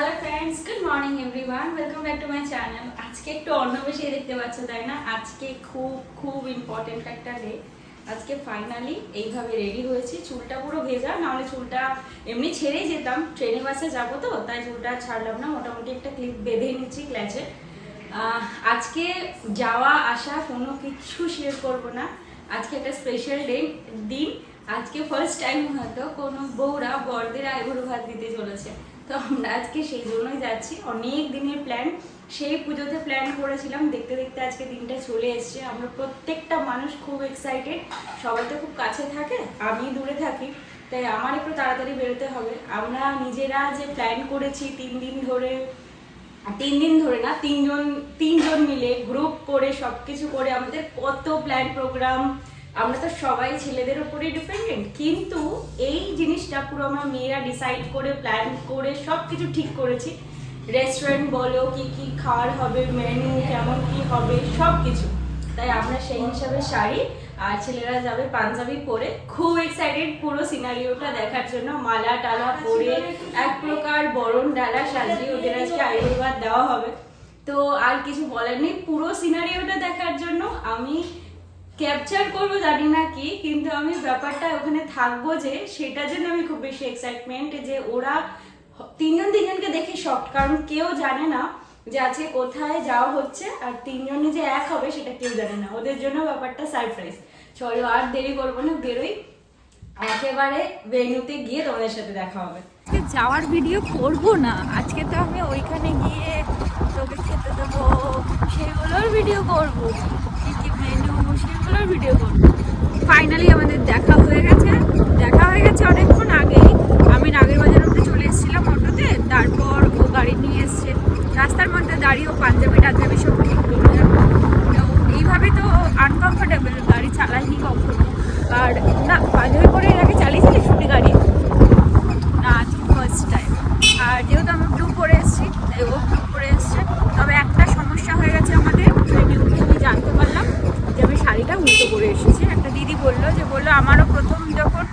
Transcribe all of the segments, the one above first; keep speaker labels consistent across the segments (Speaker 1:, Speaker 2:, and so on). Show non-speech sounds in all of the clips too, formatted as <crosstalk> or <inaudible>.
Speaker 1: Hello friends good morning everyone welcome back to my channel আজকে একটু অন্য বেশি দেখতে পাচ্ছ, তাই না? আজকে খুব খুব ইম্পর্টেন্ট একটা ডে আজকে ফাইনালি এইভাবে রেডি হয়েছি। চুলটা পুরো ভেজা, নাহলে চুলটা এমনি ছেড়েই যেতাম। ট্রেনে বাসে যাব তো, তাই চুলটা ছাড়লাম না। মোটামুটি একটা ক্লিপ বেঁধে নিচ্ছি ক্ল্যাচে আজকে যাওয়া, আসা কোনো কিছু শেয়ার করব না। আজকে একটা স্পেশাল ডে দিন। আজকে ফার্স্ট টাইম হয়তো কোনো বউরা বড়দের আইবুড়ো ভাত দিতে চলেছে। তো আমরা আজকে সেই জন্যই যাচ্ছি। অনেক দিনের প্ল্যান সেই পুজোতে প্ল্যান করেছিলাম। দেখতে দেখতে আজকে দিনটা চলে এসছে। আমরা প্রত্যেকটা মানুষ খুব এক্সাইটেড সবাই তো খুব কাছে থাকে। আমি দূরে থাকি। তাই আমার একটু তাড়াতাড়ি বেরোতে হবে। আমরা নিজেরা যে প্ল্যান করেছি তিন দিন ধরে তিন দিন ধরে না, তিনজন তিনজন মিলে গ্রুপ করে সব কিছু করে আমাদের কত প্ল্যান প্রোগ্রাম আমরা তো সবাই ছেলেদের উপরেই ডিপেন্ডেন্ট কিন্তু এই জিনিসটা পুরো আমার মেয়েরা ডিসাইড করে প্ল্যান করে সব কিছু ঠিক করেছি। রেস্টুরেন্ট বলো, কি কি খাওয়ার হবে মেনু কেমন, কি হবে সব কিছু তাই আমরা সেই হিসাবে শাড়ি আর ছেলেরা যাবে পাঞ্জাবি পরে। খুব এক্সাইটেড পুরো সিনারিওটা দেখার জন্য। মালা টালা পরে এক প্রকার বরণ ডালা সাজিয়ে ওদের আজকে আশীর্বাদ দেওয়া হবে। তো আর কিছু বলার নেই। পুরো সিনারিওটা দেখার জন্য আমি ক্যাপচার করব, জানি না কি, কিন্তু আমি ব্যাপারটা ওখানে থাকব যে সেটার জন্য আমি খুব বেশি এক্সাইটমেন্ট যে ওরা তিনজন তিনজনকে দেখে শখ কারণ কেউ জানে না যে আজকে কোথায় যাওয়া হচ্ছে, আর তিনজনে যে এক হবে সেটা কেউ জানে না। ওদের জন্য ব্যাপারটা সারপ্রাইজ চলো আর দেরি করব না, বেরোই। একেবারে ভেন্যুতে গিয়ে তোমাদের সাথে দেখা হবে।
Speaker 2: আজকে যাওয়ার ভিডিও করব না। আজকে তো আমি ওইখানে গিয়ে তোকে খেতে দেবো। সেগুলোর ভিডিও করব। কি মেনু ভিডিও করব। ফাইনালি আমাদের দেখা হয়ে গেছে। দেখা হয়ে গেছে অনেকক্ষণ আগেই। আমি নাগের বাজার অব্দি চলে এসেছিলাম অটোতে। তারপর ও গাড়ি নিয়ে এসছে। রাস্তার মধ্যে দাঁড়িয়ে ও পাঞ্জাবি টাঞ্জাবি সব ঠিক করে তো এইভাবে তো আনকমফোর্টেবল গাড়ি চালাইনি কখনো। আর না, পাঞ্জাবি করে এর আগে চালিয়েছিলি ছুটি গাড়ি? না ফার্স্ট টাইম আর যেহেতু আমি ব্লু পরে এসেছি তাই ও ব্লু পরে এসছে তবে একটা সমস্যা হয়ে গেছে আমাদের ট্রেনে আমি জানতে পারলাম যে আমি শাড়িটা উল্টো পরে এসেছি একটা দিদি বলল যে বলল আমারও প্রথম যখন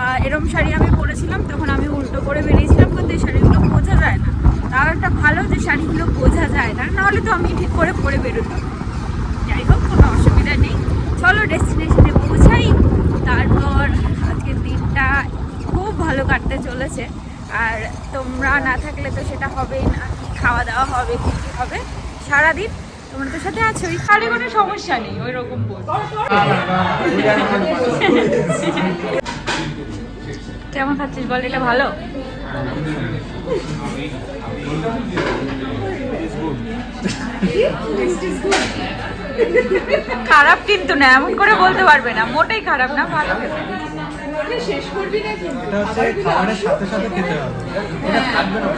Speaker 2: আহ, এরম শাড়ি আমি পরেছিলাম তখন আমি উল্টো করে বেরিয়েছিলাম কিন্তু এই শাড়িগুলো বোঝা যায় না। তাও একটা ভালো যে শাড়িগুলো বোঝা যায় না নাহলে তো আমি ঠিক করে পরে বেরোতাম। যাই হোক কোনো অসুবিধা নেই। চলো ডেস্টিনেশনে পৌঁছাই। তারপর আজকের দিনটা খুব ভালো কাটতে চলেছে। আর তোমরা না থাকলে তো সেটা হবেই না কি খাওয়া দাওয়া হবে কি কি হবে। সারাদিন তোমরা তো সাথে আছোই
Speaker 1: তাহলে কোনো সমস্যা নেই ওই রকম বল <laughs>
Speaker 2: কেমন খাচ্ছিস বল এটা ভালো? খারাপ কিন্তু না এমন করে বলতে পারবে না মোটেই খারাপ না ভালো
Speaker 3: এটা হচ্ছে খাবারের সাথে সাথে খেতে হবে। এটা থাকবে না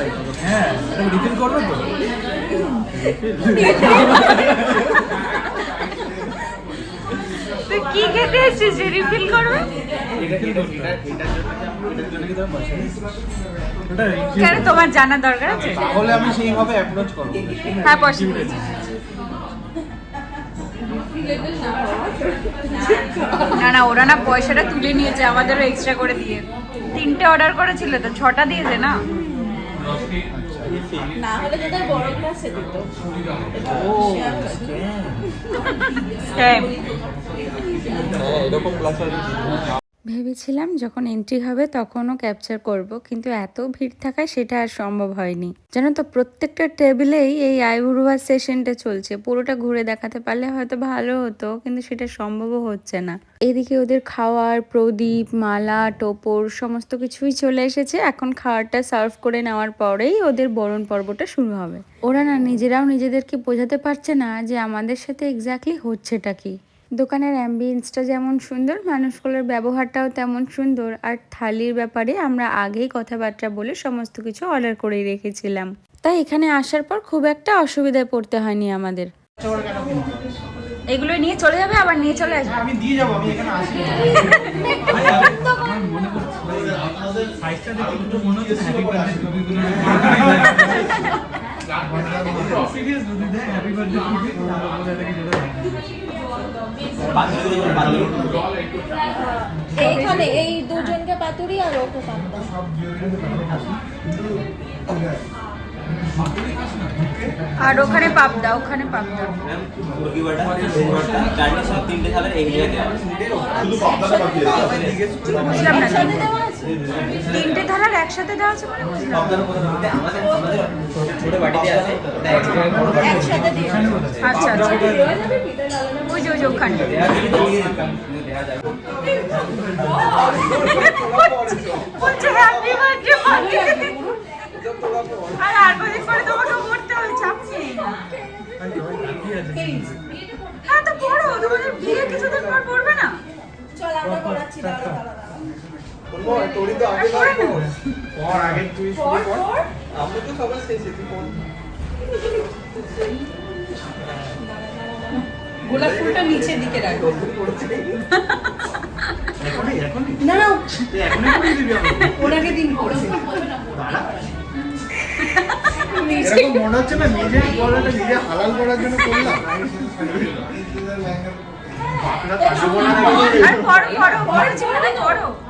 Speaker 3: হ্যাঁ রিফিল করবে তো? <laughs>
Speaker 2: কি খেতে এসেছিস? রিফিল করবে? কেন তোমার জানা দরকার আছে?
Speaker 3: তাহলে আমি সেইভাবে অ্যাপ্রোচ করব।
Speaker 2: হ্যাঁ পছন্দ না না ওরা না পয়সাটা তুলে নিয়েছে আমাদেরও এক্সট্রা করে দিয়ে। তিনটে অর্ডার করেছিল তো ছটা দিয়েছে না?
Speaker 4: না হলে তোদের বড় ক্লাসে দিত।
Speaker 2: হ্যাঁ
Speaker 3: এরকম ক্লাস
Speaker 5: ভেবেছিলাম যখন এন্ট্রি হবে তখনও ক্যাপচার করব, কিন্তু এত ভিড় থাকায় সেটা আর সম্ভব হয়নি। জানো তো, প্রত্যেকটা টেবিলেই এই আইবুড়োয়া সেশনটা চলছে। পুরোটা ঘুরে দেখাতে পারলে হয়তো ভালো হতো, কিন্তু সেটা সম্ভবও হচ্ছে না। এদিকে ওদের খাওয়ার, প্রদীপ, মালা, টোপর সমস্ত কিছুই চলে এসেছে। এখন খাওয়ারটা সার্ভ করে নেওয়ার পরেই ওদের বরণ পর্বটা শুরু হবে। ওরা না নিজেরাও নিজেদেরকে বোঝাতে পারছে না যে আমাদের সাথে এক্স্যাক্টলি হচ্ছেটা কি। দোকানের অ্যাম্বিয়েন্সটা যেমন সুন্দর মানুষগুলোর ব্যবহারটাও তেমন সুন্দর। আর থালির ব্যাপারে আমরা আগেই কথাবার্তা বলে সমস্ত কিছু অর্ডার করেই রেখেছিলাম। তাই এখানে আসার পর খুব একটা অসুবিধায় পড়তে হয়নি আমাদের।
Speaker 1: এগুলো নিয়ে চলে যাবে আবার নিয়ে চলে আসবে?
Speaker 3: আমি দিয়ে যাব আমি এখানে আসি। <laughs> মনে হচ্ছে <laughs>
Speaker 4: এইখানে এই দুজনকে পাতুরি আর ওকে
Speaker 6: আর ওখানে পাবদা ওখানে পাবদা। বুঝলাম না তিনটে থালার একসাথে দেওয়া আছে মানে বুঝলাম।
Speaker 4: একসাথে দিয়ে
Speaker 6: আচ্ছা আচ্ছা। ওই যে ওই যে ওখানে। আর আর কদিন পরে তোমাকে পড়তে হবে চাপ নেই হ্যাঁ তো পড়ো। তোমাদের বিয়ে কিছুদিন পর পড়বে না?
Speaker 4: চল আমরা করাচ্ছি দাঁড়া দাঁড়া পর পর গোলাপ ফুলটা নিচের দিকে রাখো।
Speaker 2: এখনই এখনই?
Speaker 4: না না।
Speaker 2: এখনই করে দিবি আমাকে?
Speaker 4: ওনাকে দিন করছে
Speaker 2: এরকম মনে হচ্ছে না নিজের গলাটা নিজে হালাল করার জন্য করলাম?
Speaker 6: আর পড়ো চিন্তা করো আরে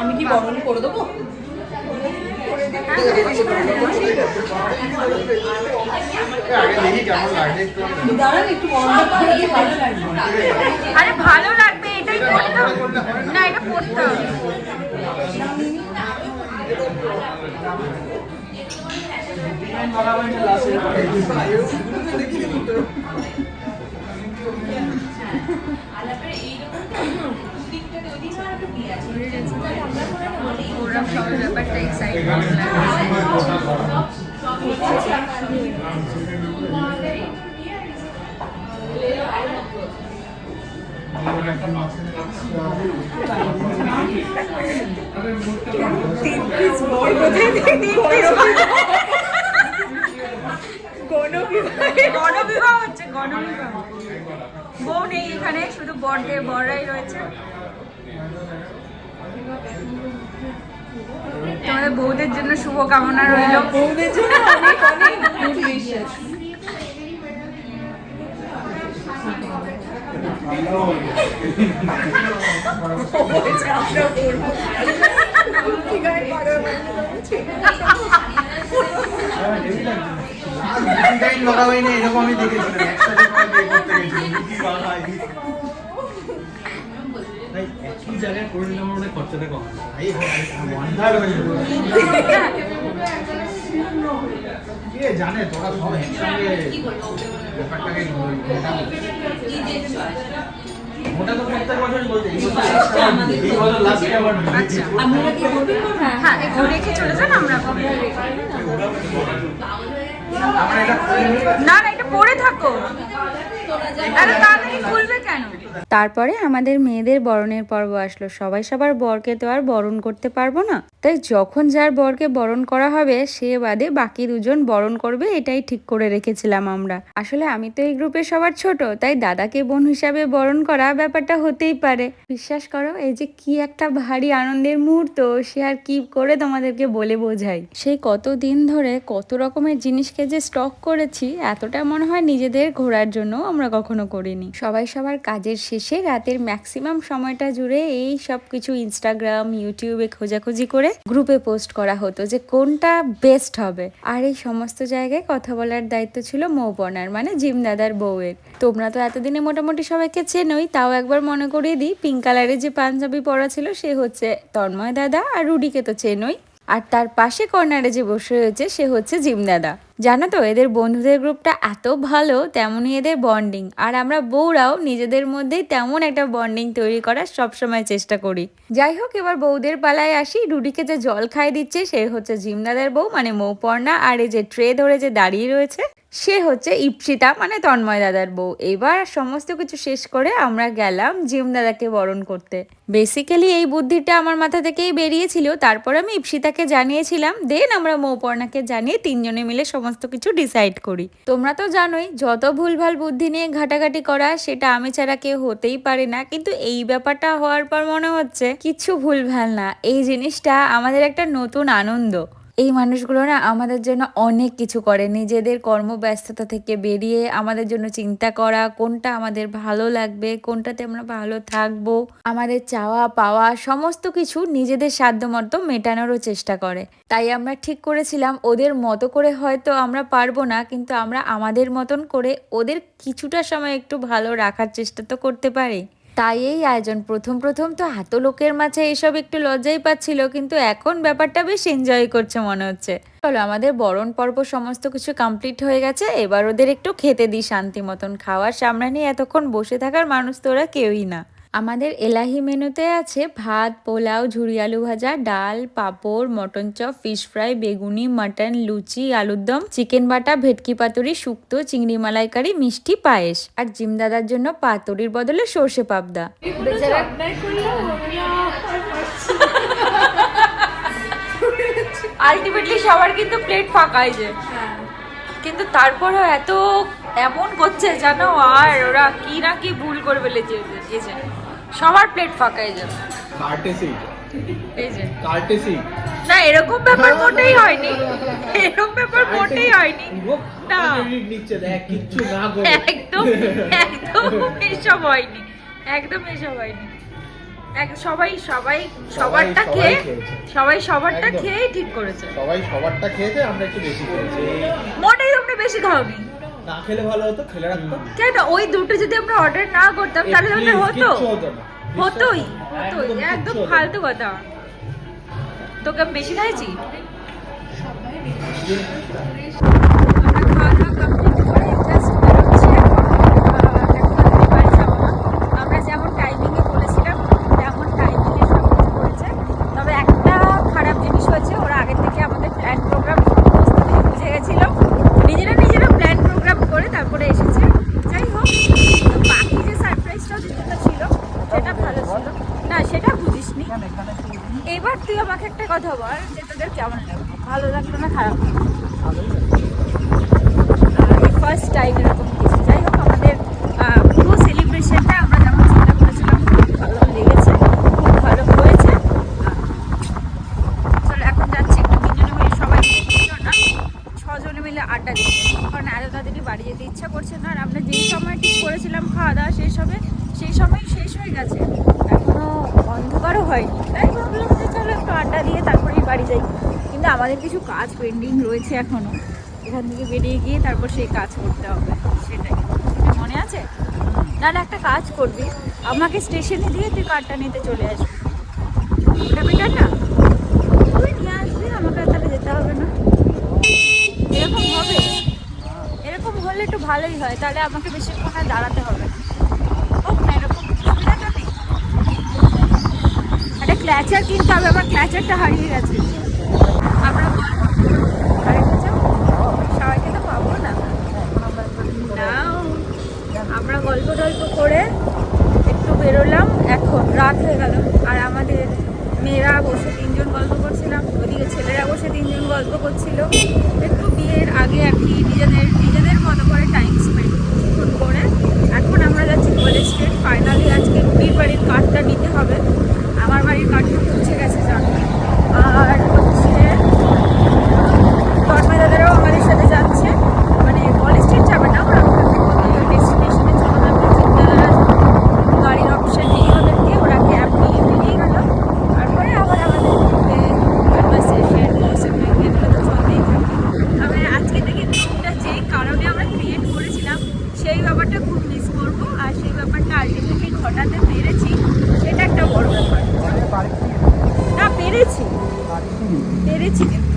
Speaker 6: আমি
Speaker 4: কি বরণ করে দেবো?
Speaker 2: আগে দেখি কেমন লাগে একটু
Speaker 4: দাঁড়ান একটু বরণটা করে দিয়ে ভালো লাগবে।
Speaker 6: আরে ভালো লাগবে এটাই না এটা পড়তে হবে। ওরা সবাই ব্যাপারটা এক্সাইটমেন্ট গণবিবাহ হচ্ছে গণবিবাহ বউ নেই এখানে শুধু বরদের বররাই রয়েছে তোমাদের বউদের জন্য শুভ কামনা রইল
Speaker 4: বউদের জন্য অনেক অনেক গুড উইশেস
Speaker 2: না এরকম আমি দেখেছিলাম একসাথে করতে গেছিলাম। একই জায়গায় করে নিলাম ওটা খরচাটা কম? এই হয়ে কে জানে তোরা সব একসঙ্গে ব্যাপারটাকে ওটা তো প্রত্যেক বছরই বলছে এই বছর এই আবার
Speaker 6: আচ্ছা
Speaker 4: আপনারা কি করবেন
Speaker 6: হ্যাঁ রেখে চলে যান আমরা
Speaker 2: আমরা।
Speaker 6: না না এটা পড়ে থাকো। আরে তাড়াতাড়ি খুলবে কেন?
Speaker 1: তারপরে আমাদের মেয়েদের বরণের পর্ব আসলো। সবাই সবার বরকে তো আর বরণ করতে পারব না। তাই যখন যার বরকে বরণ করা হবে, সে বাদে বাকি দুজন বরণ করবে, এটাই ঠিক করে রেখেছিলাম আমরা। আসলে আমি তো এই গ্রুপে সবার ছোট, তাই দাদাকে বোন হিসাবে বরণ করা ব্যাপারটা হতেই পারে। বিশ্বাস করো, এই যে কি একটা ভারী আনন্দের মুহূর্ত, সে আর কি করে তোমাদেরকে বলে বোঝাই? সেই কত দিন ধরে কত রকমের জিনিসকে যে স্টক করেছি, এতটা মনে হয় নিজেদের ঘোরার জন্য আমরা কখনো করিনি। সবাই সবার কাজের শেষে রাতের ম্যাক্সিমাম সময়টা জুড়ে এই সব কিছু ইনস্টাগ্রাম ইউটিউবে খোঁজাখুঁজি করে গ্রুপে পোস্ট করা হতো যে কোনটা বেস্ট হবে। আর এই সমস্ত জায়গায় কথা বলার দায়িত্ব ছিল মৌপনার মানে জিম দাদার বউয়ের। তোমরা তো এতদিনে মোটামুটি সবাইকে চেনোই, তাও একবার মনে করিয়ে দিই পিঙ্ক কালারের যে পাঞ্জাবি পরা ছিল সে হচ্ছে তন্ময় দাদা আর রুডিকে তো চেনোই। আর তার পাশে কর্নারে যে বসে রয়েছে সে হচ্ছে জিম দাদা। জানো তো, এদের বন্ধুদের গ্রুপটা এত ভালো, তেমনই এদের বন্ডিং আর আমরা বউরাও নিজেদের মধ্যেই তেমন একটা বন্ডিং তৈরি করার সবসময় চেষ্টা করি। যাই হোক, এবার বউদের পালায় আসি। রুডিকে যে জল খাই দিচ্ছে, সে হচ্ছে জিমদাদার বউ মানে মৌপর্ণা। আর এই যে ট্রে ধরে যে দাঁড়িয়ে রয়েছে সে হচ্ছে ইপসিতা মানে তন্ময় দাদার বউ। এবার সমস্ত কিছু শেষ করে আমরা গেলাম জিম দাদাকে বরণ করতে। বেসিক্যালি এই বুদ্ধিটা আমার মাথা থেকেই বেরিয়েছিল, তারপর আমি ইপসিতাকে জানিয়েছিলাম, দেন আমরা মৌপর্ণাকে জানিয়ে তিনজনে মিলে সমস্ত কিছু ডিসাইড করি। তোমরা তো জানোই, যত ভুলভাল বুদ্ধি নিয়ে ঘাটাঘাটি করা, সেটা আমি ছাড়া কেউ হতেই পারে না। কিন্তু এই ব্যাপারটা হওয়ার পর মনে হচ্ছে, কিছু ভুলভাল না। এই জিনিসটা আমাদের একটা নতুন আনন্দ।
Speaker 5: এই মানুষগুলো না আমাদের জন্য অনেক কিছু করে। নিজেদের কর্মব্যস্ততা থেকে বেরিয়ে আমাদের জন্য চিন্তা করা, কোনটা আমাদের ভালো লাগবে, কোনটাতে আমরা ভালো থাকব। আমাদের চাওয়া, পাওয়া সমস্ত কিছু নিজেদের সাধ্যমতো মেটানোরও চেষ্টা করে। তাই আমরা ঠিক করেছিলাম, ওদের মতো করে হয়তো আমরা পারব না, কিন্তু আমরা আমাদের মতন করে ওদের কিছুটা সময় একটু ভালো রাখার চেষ্টা তো করতে পারি। তাই এই আয়োজন প্রথম প্রথম তো এত লোকের মাঝে এসব একটু লজ্জাই পাচ্ছিল, কিন্তু এখন ব্যাপারটা বেশ এনজয় করছে মনে হচ্ছে। চলো, আমাদের বরণ পর্ব সমস্ত কিছু কমপ্লিট হয়ে গেছে, এবার ওদের একটু খেতে দিই শান্তি মতন। খাওয়ার সামনে নিয়ে এতক্ষণ বসে থাকার মানুষ তো ওরা কেউই না। আমাদের এলাহি মেনুতে আছে ভাত, পোলাও, ঝুরি আলু ভাজা, ডাল, পাঁপড়, মটন চপ, ফিশ ফ্রাই, বেগুনি, মাটন, লুচি, আলুর দম, চিকেন বাটা, ভেটকি পাতুরি, শুক্তো, চিংড়ি মালাইকারি, মিষ্টি, পায়েস। আর জিম দাদার জন্য পাতুরির বদলে সর্ষে পাবদা।
Speaker 1: আলটিমেটলি সবার কিন্তু প্লেট ফাঁকাই যে। কিন্তু তারপরেও এত এমন করছে জানো আর ওরা কি না কি ভুল করে ফেলেছে সবার প্লেট ফাঁকাই যে
Speaker 2: কার্টেসি
Speaker 1: এই যে।
Speaker 2: কার্টেসি
Speaker 1: না এরকম ব্যাপার মোটেই হয়নি। এরকম ব্যাপার মোটেই হয়নি। না।
Speaker 2: নিচ্ছে দেখ কিচ্ছু না করে।
Speaker 1: একদম একদম এসব হয়নি। একদম এসব হয়নি। এক- সবাই সবাই সবারটা খেয়ে সবাই সবারটা। খেয়েই ঠিক করেছে।
Speaker 2: সবাই সবারটা খেয়েছে আমরা একটু বেশি খেয়েছি।
Speaker 1: মোটেই তোমরা বেশি খাওনি।
Speaker 2: না খেলে ভালো হতো খেলে রাখতাম।
Speaker 1: কেন ওই দুটো যদি আমরা অর্ডার না করতাম তাহলে আমাদের হতো।
Speaker 2: হতো
Speaker 1: হতোই হতোই
Speaker 2: একদম।
Speaker 1: ফালতু কথা। তোকে বেশি খাইছি আমরা খাওয়া দাওয়া complete করে just বেরোচ্ছি এখন। আহ, এখন আমাদের বাড়ি যাব না। আমরা যেমন টাইমিংয়ে বলেছিলাম তেমন টাইমিংয়ে সব কিছু হয়েছে তবে একটা খারাপ জিনিস হয়েছে ওরা আগে থেকে আমাদের প্ল্যান প্রোগ্রাম সমস্ত কিছু বুঝে গেছিল নিজেরা নিজেরা প্ল্যান প্রোগ্রাম করে তারপরে এসেছে যাই হোক বাকি যে সারপ্রাইজটাও যেটা ছিল সেটা ভালো ছিল না সেটা বুঝিসনি এবার তুই আমাকে একটা কথা বল যে তোদের কেমন লাগল ভালো লাগল না, খারাপ ফার্স্ট টাইম এরকম কিছু। যাই হোক, আমাদের পুরো সেলিব্রেশনটা আমরা চিন্তা করেছিলাম খুব ভালো লেগেছে, খুব ভালো হয়েছে। চলো, এখন যাচ্ছি একটু তিনজনে মিলে, সবাই না, ছজনে মিলে আড্ডা দিচ্ছি কারণ এত তাড়াতাড়ি বাড়ি যেতে ইচ্ছা করছে না, আর আমরা যেই সময় করেছিলাম, খাওয়া দাওয়া শেষ হবে, সেই সময় শেষ হয়ে গেছে। এখনও অন্ধকারও হয়নি। তাই ভাবলাম যে চলো একটু আড্ডা দিয়ে তারপরেই বাড়ি যাই। কিন্তু আমাদের কিছু কাজ পেন্ডিং রয়েছে এখনও। এখান থেকে বেরিয়ে গিয়ে তারপর সেই কাজ করতে হবে, সেটাই। মনে আছে? না না, একটা কাজ করবি। আমাকে স্টেশনে দিয়ে তুই কারটা নিতে চলে আসবি। না? নিয়ে আমাকে তাহলে যেতে হবে না। এরকম হবে? এরকম হলে একটু ভালোই হয়, তাহলে আমাকে বেশিক্ষণ দাঁড়াতে হবে? একটা ক্ল্যাচার কিনতে হবে আমার ক্ল্যাচারটা হারিয়ে গেছে আমরা আরেকটা যাব? সবাইকে তো পাবো না নাও আমরা গল্প টল্প করে একটু বেরোলাম। এখন রাত হয়ে গেল। আর আমাদের মেয়েরা বসে তিনজন গল্প করছিলাম, ওদিকে ছেলেরা বসে তিনজন গল্প করছিল। একটু বিয়ের আগে আর কি নিজেদের নিজেদের মতো করে টাইম স্পেন্ড করে। এখন আমরা যাচ্ছি কলেজ স্ট্রিট ফাইনালি আজকে বিয়ে বাড়ির কার্ডটা নিতে হবে আমার বাড়ির কার্ডটা পৌঁছে গেছে জানো আর হচ্ছে তন্ময় দাদারাও আমাদের সাথে যাচ্ছে মানে কলেজ স্ট্রিট যাবে না ওরা ওখান থেকে ওদের ডেস্টিনেশনে চলে যাবে চিন্তাধারা গাড়ির অপশন নেই ওদেরকে ওরা ক্যাব নিয়ে বেরিয়ে গেল তারপরে আবার আমাদের ঘুরতে বাসে এগুলো তো চলতেই থাকে তবে আজকে থেকে গ্রুপটা যেই কারণে আমরা ক্রিয়েট করেছিলাম সেই ব্যাপারটা খুব মিস করব আর সেই ব্যাপারটা আলটিমেটলি ঘটাতে পেরেছি সেটা একটা বড় ব্যাপার না পেরেছি পেরেছি কিন্তু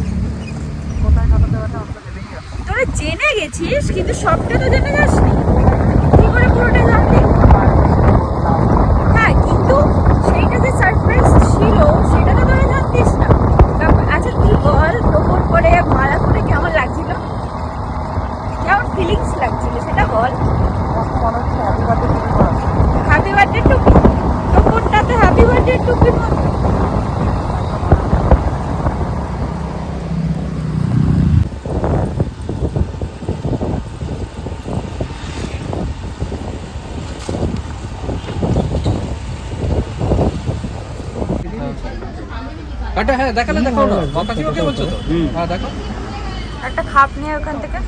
Speaker 1: তোরা জেনে গেছিস কিন্তু সবটা তো জেনে যাসনি কি করে পুরোটা জানলি হ্যাঁ কিন্তু সেইটা যে সারপ্রাইজ ছিল সেটা তো তোরা জানতিস না তারপর আচ্ছা তুই বল প্রমোট করে মালা করে কেমন লাগছিল কেমন ফিলিংস লাগছিল সেটা বল হ্যাপি বার্থডে টুপি প্রমোটটাতে হ্যাপি বার্থডে টুপির মতো
Speaker 2: কাটা হ্যাঁ দেখালে দেখো না। কাকি ওকে বলছো তো? হ্যাঁ দেখো
Speaker 1: একটা খাপ নিয়ে ওখান থেকে।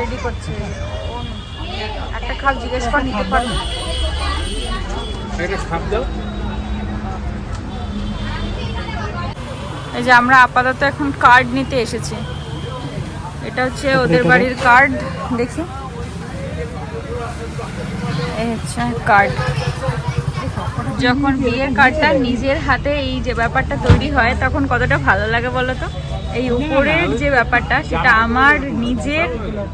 Speaker 1: রেডি করছে। একটা খাপ জিজ্ঞেস কর নিতে পারবে
Speaker 2: একটা খাপ দাও।
Speaker 1: এই যে আমরা আপাতত এখন কার্ড নিতে এসেছি। এটা হচ্ছে ওদের বাড়ির কার্ড দেখি। এই হচ্ছে কার্ড যখন বিয়ের কার্ডটা নিজের হাতে এই যে ব্যাপারটা তৈরি হয়, তখন কতটা ভালো লাগে বলো তো? এই উপরের যে ব্যাপারটা, সেটা আমার নিজের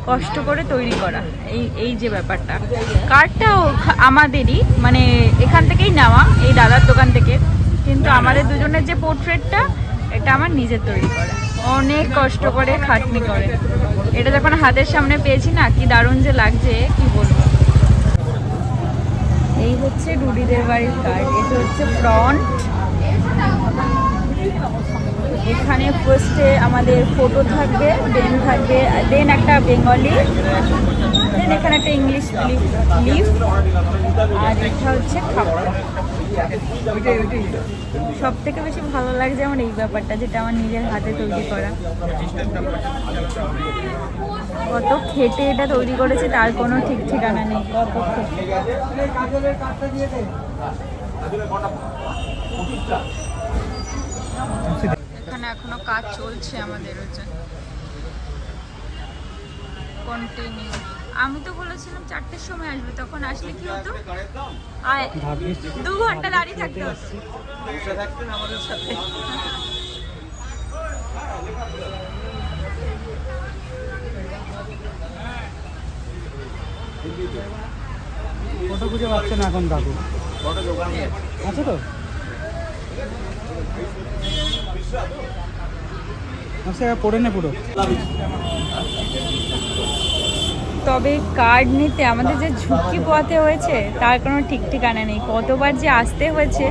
Speaker 1: কষ্ট করে তৈরি করা, এই এই যে ব্যাপারটা। কার্ডটাও আমাদেরই মানে এখান থেকেই নেওয়া, এই দাদার দোকান থেকে। কিন্তু আমাদের দুজনের যে পোর্ট্রেটটা, এটা আমার নিজের তৈরি করা। অনেক কষ্ট করে খাটনি করে। এটা যখন হাতের সামনে পেয়েছি না, কি দারুণ যে লাগছে, কি বলব? এই হচ্ছে রুডিদের বাড়ির কার্ড এটা হচ্ছে ফ্রন্ট এখানে ফার্স্টে আমাদের ফটো থাকবে দেন থাকবে দেন একটা বেঙ্গলি দেন এখানে একটা ইংলিশ লিফ আর এটা হচ্ছে খাবার। সব থেকে বেশি ভালো লাগছে আমার এই ব্যাপারটা, যেটা আমার নিজের হাতে তৈরি করা। কত খেটে এটা তৈরি করেছে, তার কোনো ঠিক ঠিকানা নেই। কত এখানে এখনও কাজ চলছে আমাদের হচ্ছে কন্টিনিউ আমি তো বলেছিলাম চারটের সময় আসবে তখন আসলে কি হতো? দু ঘণ্টা দাঁড়িয়ে থাকতে হতো।
Speaker 2: ফটো খুঁজে পাচ্ছে না এখন কাকু আছে তো? আচ্ছা পড়ে নে পুরো।
Speaker 1: তবে কার্ড নিতে আমাদের যে ঝুঁকি পোয়াতে হয়েছে, তার কোনো ঠিক ঠিকানা নেই। কতবার যে আসতে হয়েছে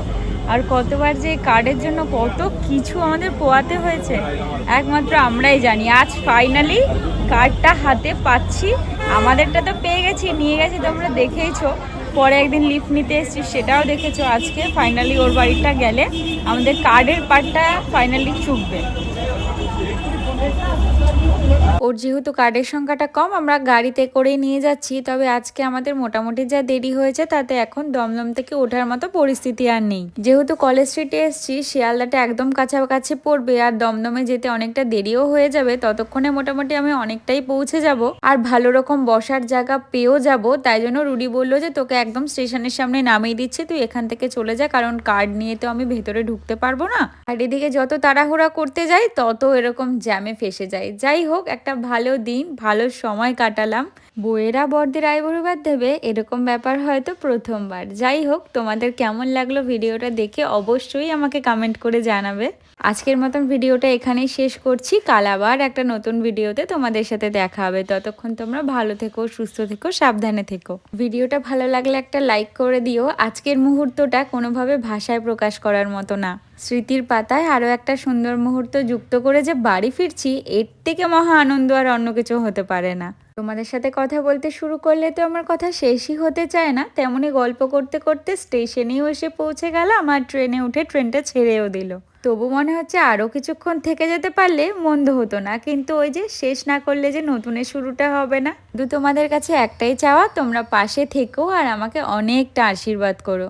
Speaker 1: আর কতবার যে কার্ডের জন্য কত কিছু আমাদের পোয়াতে হয়েছে, একমাত্র আমরাই জানি। আজ ফাইনালি কার্ডটা হাতে পাচ্ছি। আমাদেরটা তো পেয়ে গেছি, নিয়ে গেছি, তোমরা দেখেইছো। পরে একদিন লিফট নিতে এসেছি, সেটাও দেখেছ। আজকে ফাইনালি ওর বাড়িটা গেলে আমাদের কার্ডের পার্টটা ফাইনালি চুকবে।
Speaker 5: ওর যেহেতু কার্ডের সংখ্যাটা কম, আমরা গাড়িতে করে নিয়ে যাচ্ছি। তবে আজকে আমাদের মোটামুটি যা দেরি হয়েছে, তাতে এখন দমদম থেকে ওঠার মতো পরিস্থিতি আর নেই। যেহেতু কলেজ স্ট্রিটে এসছি, শিয়ালদাটা একদম কাছাকাছি পড়বে আর দমদমে যেতে অনেকটা দেরিও হয়ে যাবে। ততক্ষণে মোটামুটি আমি অনেকটাই পৌঁছে যাব। আর ভালো রকম বসার জায়গা পেয়েও যাব। তাই জন্য রুডি বলল যে, তোকে একদম স্টেশনের সামনে নামিয়ে দিচ্ছে। তুই এখান থেকে চলে যা। কারণ কার্ড নিয়ে তো আমি ভেতরে ঢুকতে পারব না। আর এদিকে যত তাড়াহুড়া করতে যাই, তত এরকম জ্যামে ফেসে যায় যাই হোক, একটা ভালো দিন, ভালো সময় কাটালাম। বইয়েরা বর্দের আইবরুবাদ দেবে, এরকম ব্যাপার হয়তো প্রথমবার। যাই হোক, তোমাদের কেমন লাগল ভিডিওটা দেখে অবশ্যই আমাকে কমেন্ট করে জানাবে। আজকের মতন ভিডিওটা এখানেই শেষ করছি। কাল আবার একটা নতুন ভিডিওতে তোমাদের সাথে দেখা হবে। ততক্ষণ তোমরা ভালো থেকো, সুস্থ থেকো, সাবধানে থেকো। ভিডিওটা ভালো লাগলে একটা লাইক করে দিও। আজকের মুহূর্তটা কোনোভাবে ভাষায় প্রকাশ করার মতো না। স্মৃতির পাতায় আরও একটা সুন্দর মুহূর্ত যুক্ত করে যে বাড়ি ফিরছি, এর থেকে মহা আনন্দ আর অন্য কিছু হতে পারে না। তোমাদের সাথে কথা বলতে শুরু করলে তো আমার কথা শেষই হতে চায় না। তেমনি গল্প করতে করতে স্টেশনেও এসে পৌঁছে গেলাম আর ট্রেনে উঠে ট্রেনটা ছেড়েও দিল। তবু মনে হচ্ছে আরও কিছুক্ষণ থেকে যেতে পারলে মন্দ হতো না। কিন্তু ওই যে শেষ না করলে যে নতুনের শুরুটা হবে না। দু তোমাদের কাছে একটাই চাওয়া, তোমরা পাশে থেকো আর আমাকে অনেকটা আশীর্বাদ করো।